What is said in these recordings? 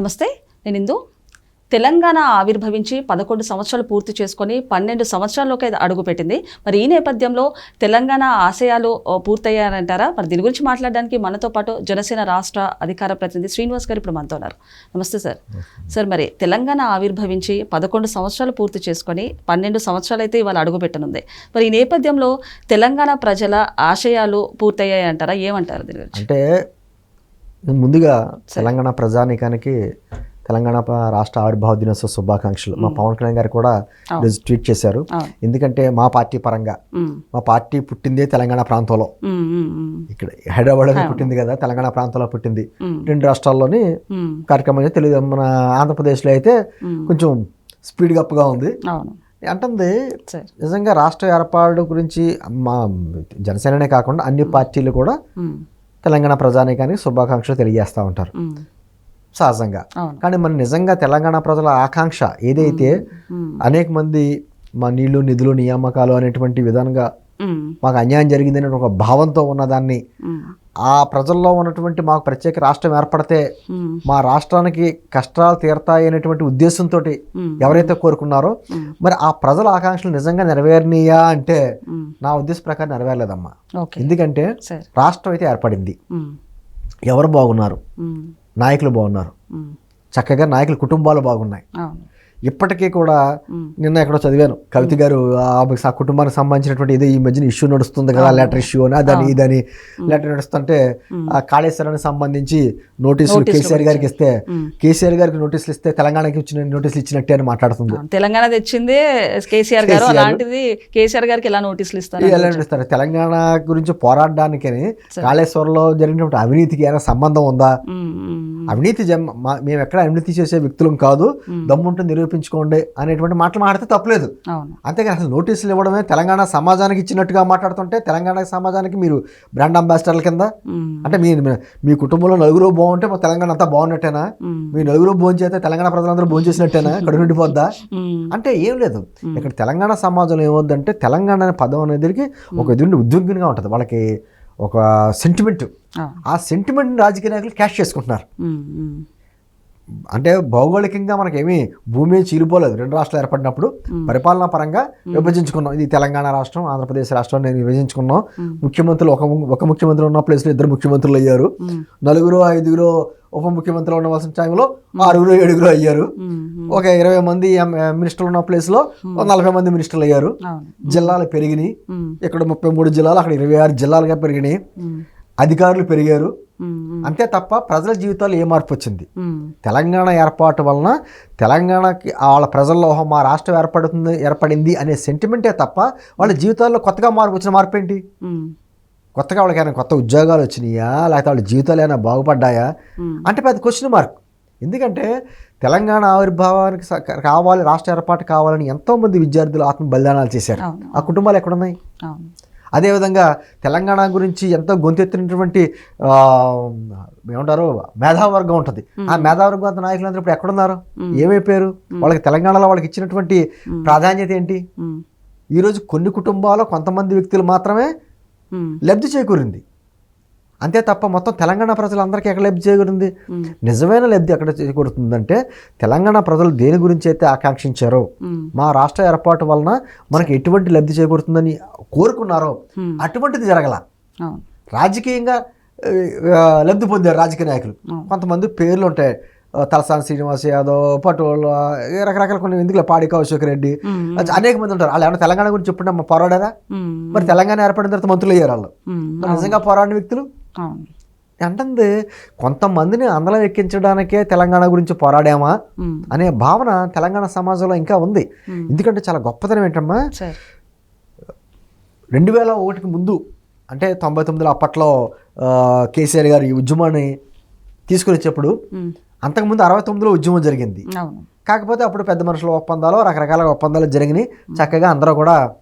నమస్తే నేను ఇందు. తెలంగాణ ఆవిర్భవించి పదకొండు సంవత్సరాలు పూర్తి చేసుకొని పన్నెండు సంవత్సరాల్లోకి అడుగుపెట్టింది మరి ఈ నేపథ్యంలో తెలంగాణ ఆశయాలు పూర్తయ్యారంటారా మరి దీని గురించి మాట్లాడడానికి మనతో పాటు జనసేన రాష్ట్ర అధికార ప్రతినిధి శ్రీనివాస్ గారు ఇప్పుడు మనతో ఉన్నారు. నమస్తే సార్. సార్ మరి తెలంగాణ ఆవిర్భవించి పదకొండు సంవత్సరాలు పూర్తి చేసుకొని పన్నెండు సంవత్సరాలు అయితే ఇవాళ అడుగుపెట్టనుంది మరి ఈ నేపథ్యంలో తెలంగాణ ప్రజల ఆశయాలు పూర్తయ్యాయంటారా? ఏమంటారు దీని గురించి? అంటే ముందుగా తెలంగాణ ప్రజానీకానికి తెలంగాణ రాష్ట్ర ఆవిర్భావ దినోత్సవ శుభాకాంక్షలు. మా పవన్ కళ్యాణ్ గారు కూడా ఈరోజు ట్వీట్ చేశారు. ఎందుకంటే మా పార్టీ పరంగా మా పార్టీ పుట్టిందే తెలంగాణ ప్రాంతంలో. ఇక్కడ హైదరాబాద్లోనే పుట్టింది కదా తెలంగాణ ప్రాంతంలో పుట్టింది. రెండు రాష్ట్రాల్లోని కార్యక్రమం తెలుగు మన ఆంధ్రప్రదేశ్లో అయితే. కొంచెం స్పీడ్ అప్గా ఉంది. అంటుంది నిజంగా రాష్ట్ర ఏర్పాటు గురించి మా జనసేననే కాకుండా అన్ని పార్టీలు కూడా తెలంగాణ ప్రజానీకానికి శుభాకాంక్షలు తెలియజేస్తూ ఉంటారు. సహజంగా. కానీ మన నిజంగా తెలంగాణ ప్రజల ఆకాంక్ష ఏదైతే అనేక మంది మా నీళ్ళు నిధులు నియామకాలు అనేటువంటి విధంగా మాకు అన్యాయం జరిగిందని ఒక భావంతో ఉన్నదాన్ని ఆ ప్రజల్లో ఉన్నటువంటి మాకు ప్రత్యేక రాష్ట్రం ఏర్పడితే మా రాష్ట్రానికి కష్టాలు తీరతాయి అనేటువంటి ఉద్దేశంతో ఎవరైతే కోరుకున్నారో మరి ఆ ప్రజల ఆకాంక్షలు నిజంగా నెరవేరినాయా అంటే నా ఉద్దేశ ప్రకారం నెరవేరలేదమ్మా. ఎందుకంటే రాష్ట్రం అయితే ఏర్పడింది. ఎవరు బాగున్నారు? నాయకులు బాగున్నారు. చక్కగా నాయకుల కుటుంబాలు బాగున్నాయి. ఇప్పటికీ కూడా నిన్న ఎక్కడో చదివాను. కవిత గారు ఆ కుటుంబానికి సంబంధించినటువంటి ఏదో ఈ మధ్యన ఇష్యూ నడుస్తుంది కదా లెటర్ ఇష్యూ అని అదని ఇదని లెటర్ నడుస్తుంటే ఆ కాళేశ్వరానికి సంబంధించి నోటీసులు కేసీఆర్ గారికి ఇస్తే. కేసీఆర్ గారికి నోటీసులు ఇస్తే తెలంగాణకి ఇచ్చిన నోటీసులు ఇచ్చినట్టే అని మాట్లాడుతుంది. తెలంగాణ తెచ్చింది కేసీఆర్ గారు. అలాంటిది కేసీఆర్ గారికి ఎలా నోటీసులు ఇస్తారు ఎలా నడుస్తారు? తెలంగాణ గురించి పోరాడడానికి కాళేశ్వరంలో జరిగినటువంటి అవినీతికి ఏమైనా సంబంధం ఉందా? అవినీతి మేము ఎక్కడ అవినీతి చేసే వ్యక్తులం కాదు. దమ్ముంటే నిరూపించుకోండి అనేటువంటి మాటలు మాట్లాడితే తప్పలేదు. అంతేగాని అసలు నోటీసులు ఇవ్వడమే తెలంగాణ సమాజానికి ఇచ్చినట్టుగా మాట్లాడుతుంటే తెలంగాణ సమాజానికి మీరు బ్రాండ్ అంబాసిడర్ల కింద? అంటే మీ మీ కుటుంబంలో నలుగురు బాగుంటే మా తెలంగాణ అంతా బాగున్నట్టేనా? మీ నలుగురు భోజనం చేస్తే తెలంగాణ ప్రజలందరూ భోజనం చేసినట్టేనా? ఇక్కడ ఉండిపోద్దా ఉమ్, అంటే ఏం లేదు. ఇక్కడ తెలంగాణ సమాజంలో ఏమవుద్దంటే తెలంగాణ అనే పదం అనేది ఒక ఎదురు ఉద్యోగంగా ఉంటుంది. వాళ్ళకి ఒక సెంటిమెంట్ ఆ. సెంటిమెంట్ రాజకీయ నాయకులు క్యాష్ చేసుకుంటున్నారు. అంటే భౌగోళికంగా మనకేమీ భూమి చీలిపోలేదు. రెండు రాష్ట్రాలు ఏర్పడినప్పుడు పరిపాలనా పరంగా విభజించుకున్నాం. ఇది తెలంగాణ రాష్ట్రం ఆంధ్రప్రదేశ్ రాష్ట్రం నేను విభజించుకున్నాం. ముఖ్యమంత్రులు ఒక ఒక ముఖ్యమంత్రి ఉన్న ప్లేస్లో ఇద్దరు ముఖ్యమంత్రులు అయ్యారు. నలుగురు ఐదుగురు ఉప ముఖ్యమంత్రులు ఉండవలసిన టైంలో ఆరుగురు ఏడుగురు అయ్యారు. ఒక ఇరవై మంది మినిస్టర్లు ఉన్న ప్లేస్లో నలభై మంది మినిస్టర్లు అయ్యారు. జిల్లాలు పెరిగినాయి. ఇక్కడ ముప్పై మూడు జిల్లాలు అక్కడ ఇరవై ఆరు జిల్లాలుగా పెరిగినాయి. అధికారులు పెరిగారు. అంతే తప్ప ప్రజల జీవితాల్లో ఏ మార్పు వచ్చింది? తెలంగాణ ఏర్పాటు వలన తెలంగాణకి వాళ్ళ ప్రజల్లో మా రాష్ట్రం ఏర్పడుతుంది ఏర్పడింది అనే సెంటిమెంటే తప్ప వాళ్ళ జీవితాల్లో కొత్తగా మార్పు వచ్చిన మార్పు ఏంటి? కొత్తగా వాళ్ళకైనా కొత్త ఉద్యోగాలు వచ్చినాయా? లేకపోతే వాళ్ళ జీవితాలు ఏమైనా బాగుపడ్డాయా? అంటే పెద్ద క్వశ్చన్ మార్క్ ఎందుకంటే తెలంగాణ ఆవిర్భావానికి కావాలి రాష్ట్ర ఏర్పాటు కావాలని ఎంతోమంది విద్యార్థులు ఆత్మ బలిదానాలు చేశారు ఆ కుటుంబాలు ఎక్కడున్నాయి? అదేవిధంగా తెలంగాణ గురించి ఎంతో గొంతెత్తినటువంటి ఏమంటారు మేధావర్గం ఉంటుంది. ఆ మేధావర్గం నాయకులందరూ ఇప్పుడు ఎక్కడున్నారు? ఏమైపోయారు వాళ్ళకి తెలంగాణలో వాళ్ళకి ఇచ్చినటువంటి ప్రాధాన్యత ఏంటి? ఈరోజు కొన్ని కుటుంబాలు కొంతమంది వ్యక్తులు మాత్రమే లబ్ధి చేకూరింది. అంతే తప్ప మొత్తం తెలంగాణ ప్రజలందరికీ ఎక్కడ లబ్ధి చేకూరింది? ఉమ్, నిజమైన లబ్ధి ఎక్కడ చేకూరుతుందంటే తెలంగాణ ప్రజలు దేని గురించి అయితే ఆకాంక్షించారో మా రాష్ట్ర ఏర్పాటు వలన మనకి ఎటువంటి లబ్ధి చేకూరుతుందని కోరుకున్నారో. అటువంటిది జరగల. రాజకీయంగా లబ్ధి పొందారు రాజకీయ నాయకులు. కొంతమంది పేర్లు ఉంటాయి. తలసాని శ్రీనివాస్ యాదవ్ పటోల్ రకరకాల కొన్ని ఎందుకు పాడి కౌశిక్ రెడ్డి. అనేక మంది ఉంటారు. వాళ్ళు ఏమన్నా తెలంగాణ గురించి చెప్పండి పోరాడారా? మరి తెలంగాణ ఏర్పడిన తర్వాత మంత్రులు అయ్యారు వాళ్ళు. నిజంగా పోరాడిన వ్యక్తులు? అవును. అంటుంది కొంతమందిని అందలం ఎక్కించడానికే తెలంగాణ గురించి పోరాడామా? అనే భావన తెలంగాణ సమాజంలో ఇంకా ఉంది. ఎందుకంటే చాలా గొప్పతనం ఏంటమ్మా? రెండు వేల ఒకటికి ముందు అంటే తొంభై తొమ్మిదిలో అప్పట్లో కేసీఆర్ గారు ఈ ఉద్యమాన్ని తీసుకుని వచ్చేప్పుడు అంతకుముందు అరవై తొమ్మిదిలో ఉద్యమం జరిగింది. కాకపోతే అప్పుడు పెద్ద మనుషుల ఒప్పందాలు రకరకాల ఒప్పందాలు జరిగినాయి. చక్కగా అందరూ కూడా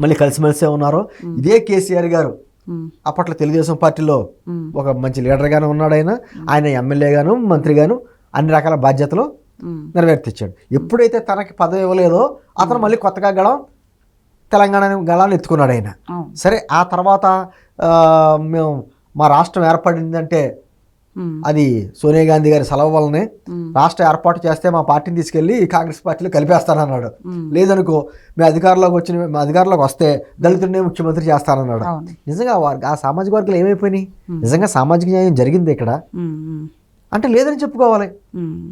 మళ్ళీ కలిసిమెలిసే ఉన్నారు. ఇదే కేసీఆర్ గారు అప్పట్లో తెలుగుదేశం పార్టీలో ఒక మంచి లీడర్గానే ఉన్నాడు ఆయన. ఆయన ఎమ్మెల్యేగాను మంత్రిగాను అన్ని రకాల బాధ్యతలు నెరవేర్తించాడు ఎప్పుడైతే తనకి పదవి ఇవ్వలేదో అతను మళ్ళీ కొత్తగా గళం తెలంగాణ గళాన్ని ఎత్తుకున్నాడు ఆయన. సరే ఆ తర్వాత మేము మా రాష్ట్రం ఏర్పడిందంటే అది సోనియా గాంధీ గారి సెలవు వల్లనే రాష్ట్ర ఏర్పాటు చేస్తే మా పార్టీని తీసుకెళ్ళి కాంగ్రెస్ పార్టీలో కలిపేస్తానన్నాడు. లేదనుకో మేము అధికారంలోకి వచ్చిన మేము అధికారంలోకి వస్తే దళితుడినే ముఖ్యమంత్రి చేస్తానన్నాడు. నిజంగా ఆ సామాజిక వర్గాలు ఏమైపోయినాయి? నిజంగా సామాజిక న్యాయం జరిగింది ఇక్కడ. అంటే లేదని చెప్పుకోవాలి.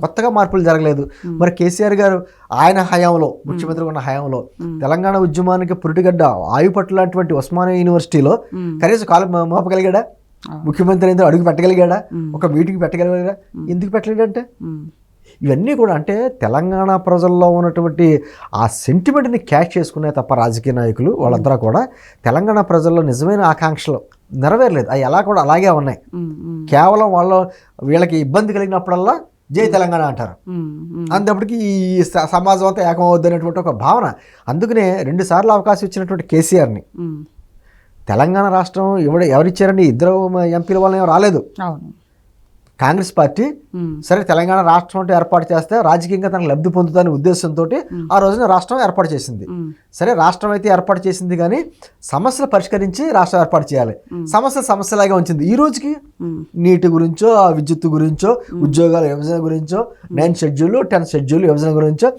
కొత్తగా మార్పులు జరగలేదు. మరి కేసీఆర్ గారు ఆయన హయాంలో ముఖ్యమంత్రి ఉన్న హయాంలో తెలంగాణ ఉద్యమానికి పురిటిగడ్డ ఆయుపట్ల లాంటి ఉస్మానియా యూనివర్సిటీలో. కనీసం కాలు మో- మోపగలిగాడా. ముఖ్యమంత్రి అయితే అడుగు పెట్టగలిగాడా? ఒక మీటింగ్ పెట్టగలిగాడా? ఎందుకు పెట్టలేడంటే? ఇవన్నీ కూడా అంటే తెలంగాణ ప్రజల్లో ఉన్నటువంటి ఆ సెంటిమెంట్ని క్యాచ్ చేసుకునే తప్ప రాజకీయ నాయకులు వాళ్ళందరూ కూడా తెలంగాణ ప్రజల్లో నిజమైన ఆకాంక్షలు నెరవేరలేదు. అవి ఎలా కూడా అలాగే ఉన్నాయి. కేవలం వాళ్ళు వీళ్ళకి ఇబ్బంది కలిగినప్పుడల్లా జై తెలంగాణ అంటారు. అంతప్పటికీ ఈ సమాజం అంతా ఏకమవుద్ది అనేటువంటి ఒక భావన. అందుకనే రెండు సార్లు అవకాశం ఇచ్చినటువంటి కేసీఆర్ని తెలంగాణ రాష్ట్రం ఎవడు ఎవరిచ్చారండి? ఇద్దరు ఎంపీల వల్ల ఏం రాలేదు. కాంగ్రెస్ పార్టీ సరే తెలంగాణ రాష్ట్రం అంటే ఏర్పాటు చేస్తే రాజకీయంగా తనకు లబ్ధి పొందుతానే ఉద్దేశంతో ఆ రోజున రాష్ట్రం ఏర్పాటు చేసింది. సరే రాష్ట్రం అయితే ఏర్పాటు చేసింది కానీ సమస్యలు పరిష్కరించి రాష్ట్రం ఏర్పాటు చేయాలి. సమస్యలు సమస్యలాగా ఉంచింది. ఈ రోజుకి నీటి గురించో ఆ విద్యుత్ గురించో ఉద్యోగాల విభజన గురించో నైన్ షెడ్యూల్ టెన్ షెడ్యూల్ విభజన గురించో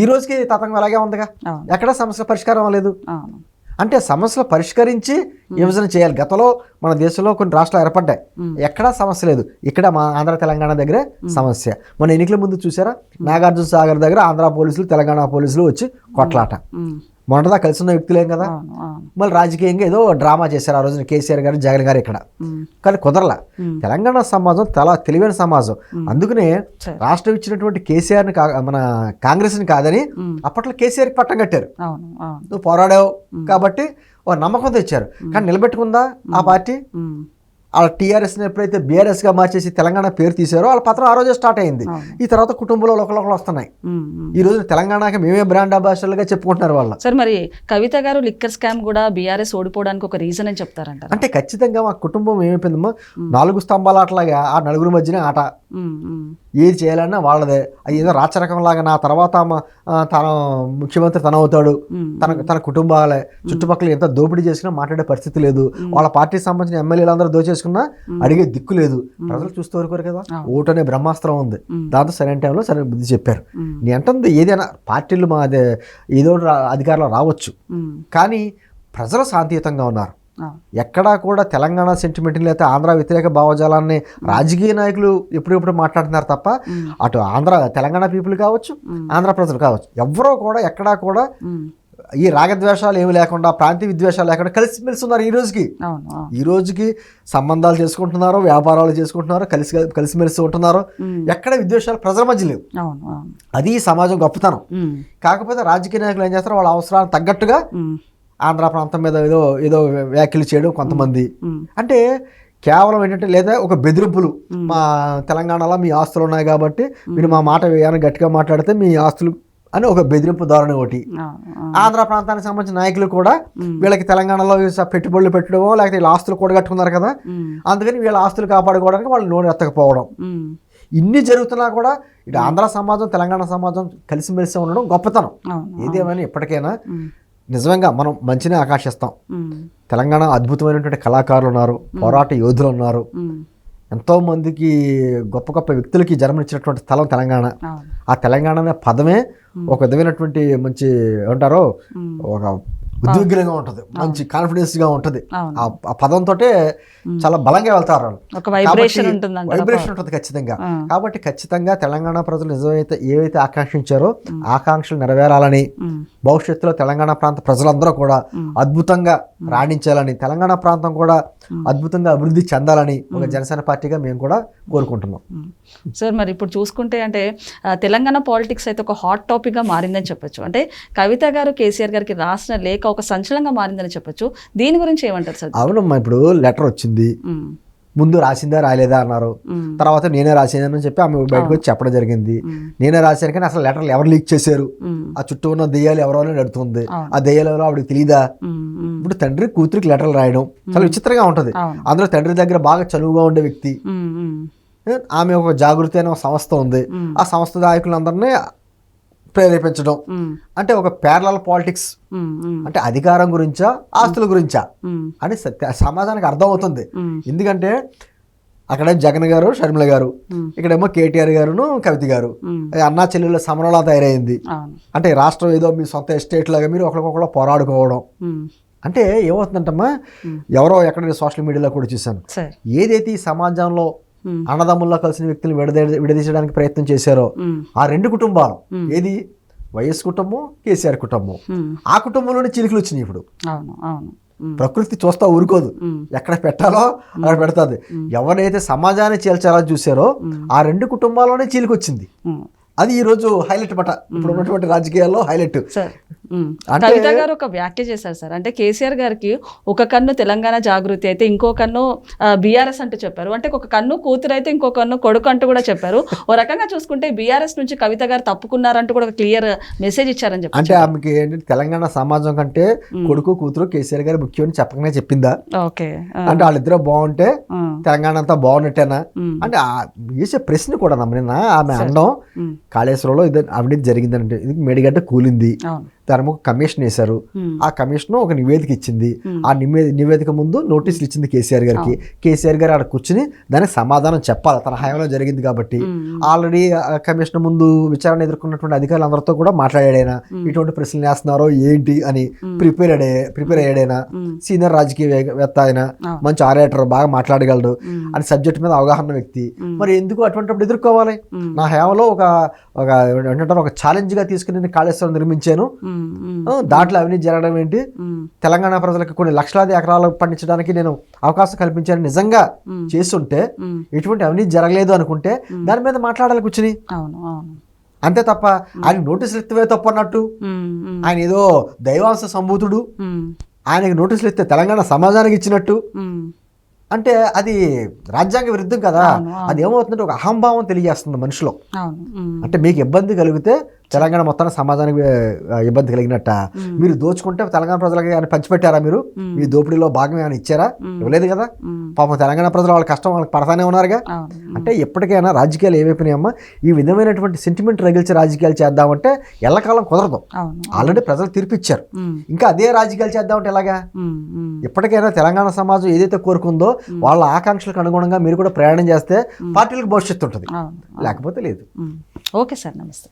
ఈ రోజుకి తతంగం అలాగే ఉందిగా? ఎక్కడ సమస్య పరిష్కారం అవ్వలేదు? అవును. అంటే సమస్యలు పరిష్కరించి విభజన చేయాలి. గతంలో మన దేశంలో కొన్ని రాష్ట్రాలు ఏర్పడ్డాయి. ఎక్కడా సమస్య లేదు. ఇక్కడ మా ఆంధ్ర తెలంగాణ దగ్గరే సమస్య. మన ఎన్నికల ముందు చూసారా? నాగార్జున సాగర్ దగ్గర ఆంధ్ర పోలీసులు తెలంగాణ పోలీసులు వచ్చి కొట్లాట. మొన్నదా కలిసి ఉన్న వ్యక్తులేం కదా? మళ్ళీ రాజకీయంగా ఏదో డ్రామా చేశారు ఆ రోజున కేసీఆర్ గారు జగన్ గారు ఇక్కడ. కానీ కుదరలా. తెలంగాణ సమాజం చాలా తెలివైన సమాజం. అందుకనే. రాష్ట్రం ఇచ్చినటువంటి కేసీఆర్ని కా మన కాంగ్రెస్ని కాదని అప్పట్లో కేసీఆర్కి పట్టం కట్టారు. నువ్వు పోరాడావు కాబట్టి నమ్మకం తెచ్చారు. కానీ నిలబెట్టుకుందా ఆ పార్టీ? వాళ్ళ టీఆర్ఎస్ని ఎప్పుడైతే బీఆర్ఎస్గా మార్చేసి తెలంగాణ పేరు తీశారో వాళ్ళ పత్రం ఆ రోజే స్టార్ట్ అయింది. ఈ తర్వాత కుటుంబంలో ఒకరొకరు వస్తున్నాయి. ఈ రోజు తెలంగాణకి మేమే బ్రాండ్ అంబాసిడర్లుగా చెప్పుకుంటున్నారు వాళ్ళ. సార్ మరి కవిత గారు లిక్కర్ స్కామ్ కూడా బీఆర్ఎస్ ఓడిపోవడానికి ఒక రీజన్ అని చెప్తారంటారు? అంటే ఖచ్చితంగా మా కుటుంబం ఏమైపోయిందమ్మా? నాలుగు స్తంభాల ఆటలాగా ఆ నలుగురు మధ్యనే ఆట. ఏది చేయాలన్నా వాళ్ళదే. అది ఏదో రాచరకం లాగా నా తర్వాత తన ముఖ్యమంత్రి తన అవుతాడు. తన తన కుటుంబాలే. చుట్టుపక్కల ఎంత దోపిడీ చేసినా మాట్లాడే పరిస్థితి లేదు. వాళ్ళ పార్టీకి సంబంధించిన ఎమ్మెల్యేలు అందరూ దోచేసుకున్నా అడిగే దిక్కు లేదు. ప్రజలు చూస్తూ వరకు కదా. ఓటు అనే బ్రహ్మాస్త్రం ఉంది. దాంతో సరైన టైంలో సరైన బుద్ధి చెప్పారు. నీ అంటుంది ఏదైనా పార్టీలు మా అదే ఏదో అధికారంలో రావచ్చు. కానీ ప్రజలు శాంతియుతంగా ఉన్నారు. ఎక్కడా కూడా తెలంగాణ సెంటిమెంట్ లేకపోతే ఆంధ్ర వ్యతిరేక భావజాలాన్ని రాజకీయ నాయకులు ఎప్పుడెప్పుడు మాట్లాడుతున్నారు తప్ప అటు ఆంధ్ర తెలంగాణ పీపుల్ కావచ్చు ఆంధ్ర ప్రజలు కావచ్చు ఎవరో కూడా ఎక్కడా కూడా ఈ రాగద్వేషాలు ఏమి లేకుండా ప్రాంతీయ విద్వేషాలు లేకుండా కలిసిమెలిసి ఉన్నారు ఈ రోజుకి. ఈ రోజుకి సంబంధాలు చేసుకుంటున్నారు వ్యాపారాలు చేసుకుంటున్నారు కలిసి కలిసిమెలిసి ఉంటున్నారు ఎక్కడ విద్వేషాలు ప్రజల మధ్య లేవు. అది సమాజం గొప్పతనం. కాకపోతే రాజకీయ నాయకులు ఏం చేస్తారు వాళ్ళ అవసరాలకు తగ్గట్టుగా ఆంధ్ర ప్రాంతం మీద ఏదో ఏదో వ్యాఖ్యలు చేయడం కొంతమంది. అంటే కేవలం ఏంటంటే లేదా ఒక బెదిరింపులు. మా తెలంగాణలో మీ ఆస్తులు ఉన్నాయి కాబట్టి మీరు మా మాట ఏమైనా గట్టిగా మాట్లాడితే మీ ఆస్తులు అని ఒక బెదిరింపు ధోరణి ఒకటి. ఆంధ్ర ప్రాంతానికి సంబంధించిన నాయకులు కూడా వీళ్ళకి తెలంగాణలో పెట్టుబడులు పెట్టడమో లేకపోతే వీళ్ళ ఆస్తులు కూడగట్టుకున్నారు కదా. అందుకని వీళ్ళ ఆస్తులు కాపాడుకోవడానికి వాళ్ళు నోరు ఎత్తకపోవడం. ఇన్ని జరుగుతున్నా కూడా ఇటు ఆంధ్ర సమాజం తెలంగాణ సమాజం కలిసిమెలిసి ఉండడం గొప్పతనం. ఏదేమైనా ఇప్పటికైనా నిజంగా మనం మంచినే ఆకాశిస్తాం. తెలంగాణ అద్భుతమైనటువంటి కళాకారులు ఉన్నారు పోరాట యోధులు ఉన్నారు. ఎంతో మందికి గొప్ప గొప్ప వ్యక్తులకి జన్మనిచ్చినటువంటి స్థలం తెలంగాణ. ఆ తెలంగాణ అనే పదమే ఒక విధమైనటువంటి మంచి ఏమంటారో? ఒక ఉద్విగ్నంగా ఉంటుంది. మంచి కాన్ఫిడెన్స్గా ఉంటుంది. ఆ- పదంతో చాలా బలంగా వెళ్తారు వాళ్ళు. వైబ్రేషన్ ఉంటుంది ఖచ్చితంగా. కాబట్టి ఖచ్చితంగా తెలంగాణ ప్రజలు నిజమైతే ఏవైతే ఆకాంక్షించారో ఆకాంక్షలు నెరవేరాలని భవిష్యత్తులో తెలంగాణ ప్రాంత ప్రజలందరూ కూడా అద్భుతంగా రాణించాలని తెలంగాణ ప్రాంతం కూడా అద్భుతంగా అభివృద్ధి చెందాలని ఒక జనసేన పార్టీగా మేము కూడా కోరుకుంటున్నాం. సార్ మరి ఇప్పుడు చూసుకుంటే అంటే తెలంగాణ పాలిటిక్స్ అయితే ఒక హాట్ టాపిక్గా మారిందని చెప్పొచ్చు. అంటే కవిత గారు కేసీఆర్ గారికి రాసిన లేఖ ఒక సంచలనంగా మారిందని చెప్పొచ్చు. దీని గురించి ఏమంటారు సార్? అవునమ్మా ఇప్పుడు లెటర్ వచ్చింది. ముందు రాసిందా రాలేదా అన్నారు. తర్వాత నేనే రాసానని చెప్పి ఆమె బయటకు వచ్చి చెప్పడం జరిగింది. నేనే రాశాను కానీ అసలు లెటర్లు ఎవరు లీక్ చేశారు? ఆ చుట్టూ ఉన్న దెయ్యాలు ఎవరో అవును. ఆ దెయ్యాలు ఎవరో ఆవిడకి తెలియదా ఇప్పుడు తండ్రి కూతురికి లెటర్లు రాయడం చాలా విచిత్రంగా ఉంటుంది. అందులో తండ్రి దగ్గర బాగా చనువుగా ఉండే వ్యక్తి. ఆమె ఒక జాగృతి అనే ఒక సంస్థ ఉంది. ఆ సంస్థ నాయకులందరినీ ప్రేరేపించడం. అంటే ఒక ప్యారలల్ పాలిటిక్స్ అంటే అధికారం గురించా ఆస్తుల గురించా? అని సత్య సమాజానికి అర్థం అవుతుంది ఎందుకంటే అక్కడ జగన్ గారు షర్మిల గారు ఇక్కడేమో కేటీఆర్ గారును కవిత గారు. అన్నా చెల్లెళ్ళ సమరంలా తయారైంది. అంటే రాష్ట్రం ఏదో మీ సొంత ఎస్టేట్ లాగా మీరు ఒకరికొకరు పోరాడుకోవడం. అంటే ఏమవుతుందంటమ్మా. ఎవరో ఎక్కడ సోషల్ మీడియాలో కూడా చూశాను. ఏదైతే ఈ సమాజంలో అన్నదమ్ముల్లో కలిసిన వ్యక్తులు విడదీ విడదీసడానికి ప్రయత్నం చేశారో ఆ రెండు కుటుంబాలు. ఏది? వైఎస్ కుటుంబం కేసీఆర్ కుటుంబం. ఆ కుటుంబంలోనే చిలుకలు వచ్చినాయి ఇప్పుడు. ప్రకృతి చూస్తా ఊరుకోదు. ఎక్కడ పెట్టాలో అక్కడ పెడతాది. ఎవరైతే సమాజాన్ని చీల్చాలని చూసారో. ఆ రెండు కుటుంబాల్లోనే చీలిక వచ్చింది ఉమ్. అది ఈ రోజు హైలైట్ పట. ఇప్పుడు ఉన్నటువంటి రాజకీయాల్లో హైలైట్. కవిత గారు ఒక వ్యాఖ్య చేశారు సార్. అంటే కేసీఆర్ గారికి ఒక కన్ను తెలంగాణ జాగృతి అయితే ఇంకో కన్ను బీఆర్ఎస్ అంటూ చెప్పారు. అంటే ఒక కన్ను కూతురు అయితే ఇంకో కన్ను కొడుకు అంటూ కూడా చెప్పారు. ఓ రకంగా చూసుకుంటే బీఆర్ఎస్ నుంచి కవిత గారు తప్పుకున్నారంటూ కూడా ఒక క్లియర్ మెసేజ్ ఇచ్చారని చెప్పి అంటే ఆమెకి ఏంటంటే తెలంగాణ సమాజం కంటే కొడుకు కూతురు కేసీఆర్ గారు ముఖ్యమని చెప్పకనే చెప్పిందా? ఓకే. అంటే వాళ్ళిద్దరూ బాగుంటే తెలంగాణ అంతా బాగున్నట్టేనా? అంటే వేసే ప్రశ్న కూడా నమ్మిన ఆమె అండం ఉమ్, కాళేశ్వరంలో ఇది అవినీతి జరిగిందంటే ఇది మేడిగడ్డ కూలింది. అవును. దాని ఒక కమిషన్ వేశారు. ఆ కమిషన్ ఒక నివేదిక ఇచ్చింది. ఆ నివే నివేదిక ముందు నోటీసులు ఇచ్చింది కేసీఆర్ గారికి. కేసీఆర్ గారు అక్కడ కూర్చుని దానికి సమాధానం చెప్పాలి. తన హయాంలో జరిగింది కాబట్టి. ఆల్రెడీ కమిషన్ ముందు విచారణ ఎదుర్కొన్నటువంటి అధికారులు అందరితో కూడా మాట్లాడాడైనా ఇటువంటి ప్రశ్నలు వేస్తున్నారో ఏంటి అని ప్రిపేర్ అయ్యే ప్రిపేర్ అయ్యాడైనా? సీనియర్ రాజకీయవేత్త ఆయన. మంచి ఆరేటర్ బాగా మాట్లాడగలడు అని సబ్జెక్ట్ మీద అవగాహన వ్యక్తి. మరి ఎందుకు అటువంటిప్పుడు ఎదుర్కోవాలి? నా హయాంలో ఒక ఒక ఏంటంటారు ఒక ఛాలెంజ్గా తీసుకుని నేను కాళేశ్వరం నిర్మించాను. దాంట్లో అవినీతి జరగడం ఏంటి? తెలంగాణ ప్రజలకు కొన్ని లక్షలాది ఎకరాలు పండించడానికి నేను అవకాశం కల్పించాను. నిజంగా చేస్తుంటే ఎటువంటి అవినీతి జరగలేదు అనుకుంటే దాని మీద మాట్లాడాలి కూర్చుని. అంతే తప్ప ఆయన నోటీసులు ఎత్తివే తప్పు అన్నట్టు. ఆయన ఏదో దైవాంశ సంభూతుడు. ఆయనకి నోటీసులు ఇస్తే తెలంగాణ సమాజానికి ఇచ్చినట్టు. అంటే అది రాజ్యాంగ విరుద్ధం కదా. అది ఏమవుతుందంటే ఒక అహంభావం తెలియజేస్తుంది మనిషిలో. అంటే మీకు ఇబ్బంది కలిగితే తెలంగాణ మొత్తానికి సమాజానికి ఇబ్బంది కలిగినట్ట? మీరు దోచుకుంటే తెలంగాణ ప్రజలకి ఆయన పంచిపెట్టారా మీరు? మీ దోపిడీలో భాగం ఏమైనా ఇచ్చారా? ఇవ్వలేదు కదా? పాపం తెలంగాణ ప్రజలు వాళ్ళ కష్టం వాళ్ళకి పడతానే ఉన్నారుగా. అంటే ఎప్పటికైనా రాజకీయాలు ఏమైపోయినాయమ్మా ఈ విధమైనటువంటి సెంటిమెంట్ రగిల్చే రాజకీయాలు చేద్దామంటే ఎల్లకాలం కుదరదు. ఆల్రెడీ ప్రజలు తీర్పిచ్చారు. ఇంకా అదే రాజకీయాలు చేద్దామంటే ఎలాగా? ఎప్పటికైనా తెలంగాణ సమాజం ఏదైతే కోరుకుందో వాళ్ళ ఆకాంక్షలకు అనుగుణంగా మీరు కూడా ప్రయాణం చేస్తే పార్టీలకు భవిష్యత్తు ఉంటుంది. లేకపోతే లేదు. ఓకే సార్ నమస్తే.